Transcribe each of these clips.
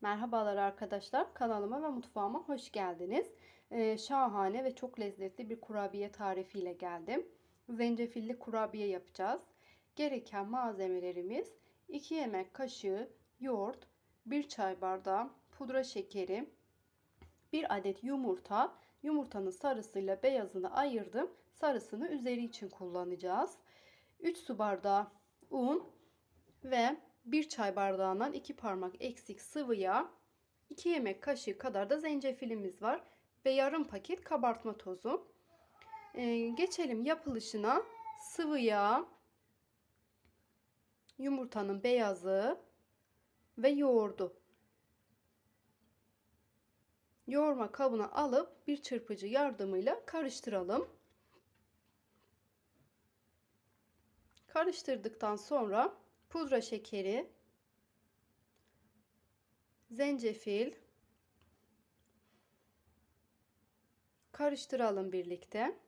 Merhabalar arkadaşlar. Kanalıma ve mutfağıma hoş geldiniz. Ee, şahane ve çok lezzetli bir kurabiye tarifiyle geldim. Zencefilli kurabiye yapacağız. Gereken malzemelerimiz 2 yemek kaşığı yoğurt, 1 çay bardağı pudra şekeri, 1 adet yumurta. Yumurtanın sarısıyla beyazını ayırdım. Sarısını üzeri için kullanacağız. 3 su bardağı un ve 1 çay bardağından 2 parmak eksik sıvı yağ, 2 yemek kaşığı kadar da zencefilimiz var ve yarım paket kabartma tozu. Ee, geçelim yapılışına. Sıvı yağ, yumurtanın beyazı ve yoğurdu. Yoğurma kabına alıp bir çırpıcı yardımıyla karıştıralım. Karıştırdıktan sonra pudra şekeri, zencefil karıştıralım birlikte.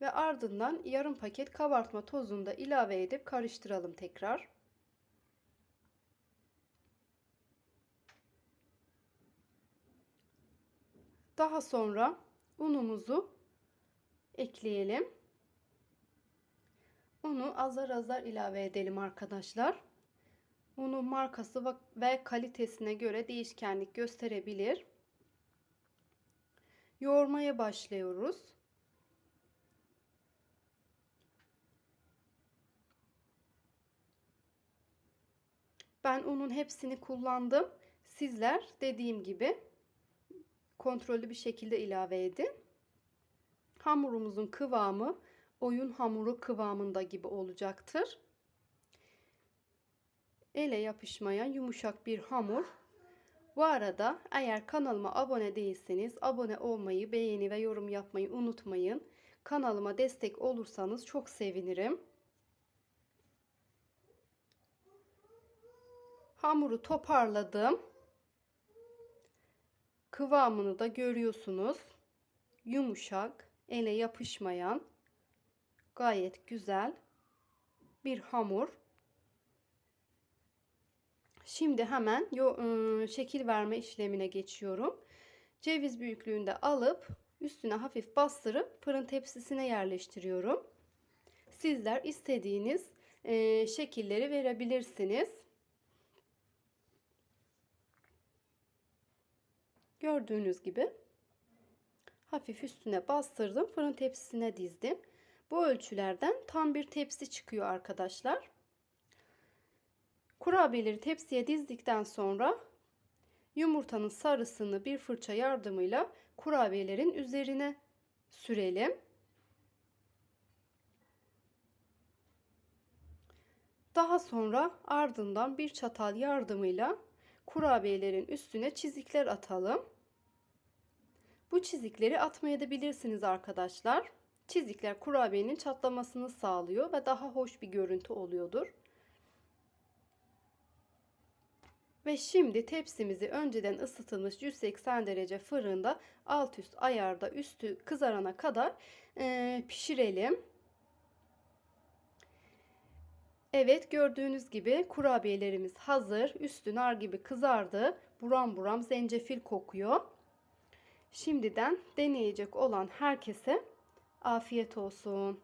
Ve ardından yarım paket kabartma tozunu da ilave edip karıştıralım tekrar. Daha sonra unumuzu ekleyelim. Unu azar azar ilave edelim arkadaşlar. Unun markası ve kalitesine göre değişkenlik gösterebilir. Yoğurmaya başlıyoruz. Ben unun hepsini kullandım. Sizler dediğim gibi kontrollü bir şekilde ilave edin. Hamurumuzun kıvamı oyun hamuru kıvamında gibi olacaktır. Ele yapışmayan yumuşak bir hamur. Bu arada eğer kanalıma abone değilseniz abone olmayı, beğeni ve yorum yapmayı unutmayın. Kanalıma destek olursanız çok sevinirim. Hamuru toparladım. Kıvamını da görüyorsunuz. Yumuşak, ele yapışmayan gayet güzel bir hamur. Şimdi hemen ıı, şekil verme işlemine geçiyorum. Ceviz büyüklüğünde alıp üstüne hafif bastırıp fırın tepsisine yerleştiriyorum. Sizler istediğiniz şekilleri verebilirsiniz. Gördüğünüz gibi hafif üstüne bastırdım. Fırın tepsisine dizdim. Bu ölçülerden tam bir tepsi çıkıyor arkadaşlar. Kurabiyeleri tepsiye dizdikten sonra yumurtanın sarısını bir fırça yardımıyla kurabiyelerin üzerine sürelim. Daha sonra ardından bir çatal yardımıyla kurabiyelerin üstüne çizikler atalım. Bu çizikleri atmaya da bilirsiniz arkadaşlar. Çizikler kurabiyenin çatlamasını sağlıyor ve daha hoş bir görüntü oluyordur. Ve şimdi tepsimizi önceden ısıtılmış 180 derece fırında alt üst ayarda üstü kızarana kadar e, pişirelim. Evet gördüğünüz gibi kurabiyelerimiz hazır. Üstü nar gibi kızardı. Buram buram zencefil kokuyor. Şimdiden deneyecek olan herkese afiyet olsun.